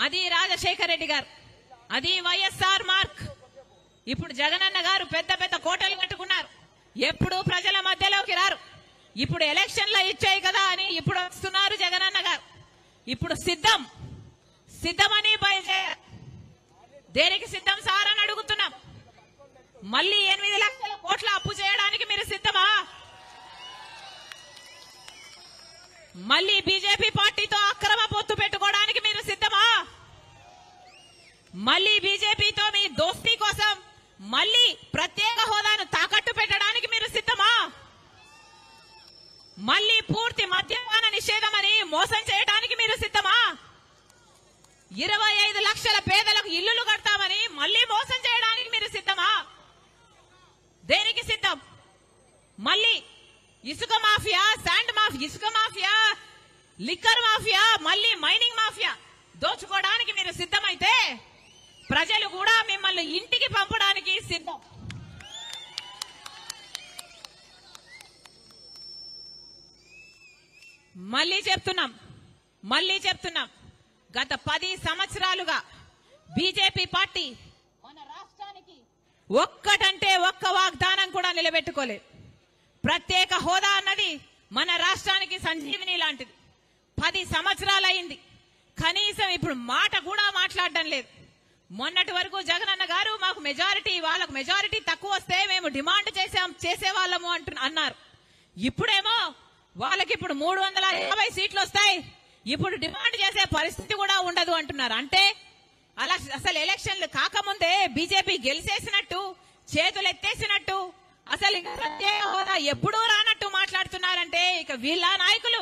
అది రాజశేఖర్ రెడ్డి గారు. అది వైఎస్ఆర్ మార్క్. ఇప్పుడు జగనన్న గారు పెద్ద పెద్ద కోటలు కట్టుకున్నారు. ఎప్పుడు ప్రజల మధ్యలోకి రారు. ఇప్పుడు ఎలక్షన్లో ఇచ్చాయి కదా అని ఇప్పుడు వస్తున్నారు జగనన్న గారు. ఇప్పుడు సిద్ధం. సిద్ధమని బయలుదేరారు. దేనికి సిద్ధం సార్ అని అడుగుతున్నాం. మళ్ళీ ఎనిమిది లక్షల కోట్ల అప్పు చేయడానికి మీరు సిద్ధమా? మళ్ళీ బీజేపీ పార్టీతో అక్రమ మళ్ళీ ప్రత్యేక హోదాను తాకట్టు పెట్టడానికి మీరు సిద్ధమా? మళ్ళీ పూర్తి మద్యపాన నిషేధం అని మోసం చేయడానికి మీరు సిద్ధమా? ఇరవై ఐదు లక్షల పేదలకు ఇల్లులు కడతామని మళ్ళీ మోసం చేయడానికి మీరు సిద్ధమా? దేనికి సిద్ధం? మళ్ళీ ఇసుక మాఫియా శాండ్ మాఫియా ఇసుక మాఫియా లిక్కర్ మాఫియా మళ్ళీ మైనింగ్ మాఫియా దోచుకోవడానికి మీరు సిద్ధమైతే ప్రజలు కూడా మిమ్మల్ని ఇంటికి పంపడానికి సిద్ధం. మళ్ళీ చెప్తున్నాం మళ్ళీ చెప్తున్నాం. గత పది సంవత్సరాలుగా బీజేపీ పార్టీ మన రాష్ట్రానికి ఒక్కటంటే ఒక్క వాగ్దానం కూడా నిలబెట్టుకోలేదు. ప్రత్యేక హోదా అన్నది మన రాష్ట్రానికి సంజీవిని లాంటిది. పది సంవత్సరాలైంది. కనీసం ఇప్పుడు మాట కూడా మాట్లాడడం లేదు. మొన్నటి వరకు జగనన్న గారు మాకు మెజారిటీ వాళ్ళకు మెజారిటీ తక్కువ వస్తే మేము డిమాండ్ చేసాం చేసేవాళ్ళము అంటు అన్నారు. ఇప్పుడేమో వాళ్ళకి ఇప్పుడు మూడు వందల యాభై సీట్లు వస్తాయి. ఇప్పుడు డిమాండ్ చేసే పరిస్థితి కూడా ఉండదు అంటున్నారు. అంటే అలా అసలు ఎలక్షన్లు కాకముందే బీజేపీ గెలిచేసినట్టు చేతులు ఎత్తేసినట్టు అసలు ఇంకా ప్రత్యేక హోదా ఎప్పుడూ రానట్టు మాట్లాడుతున్నారంటే ఇక వీళ్ళ నాయకులు.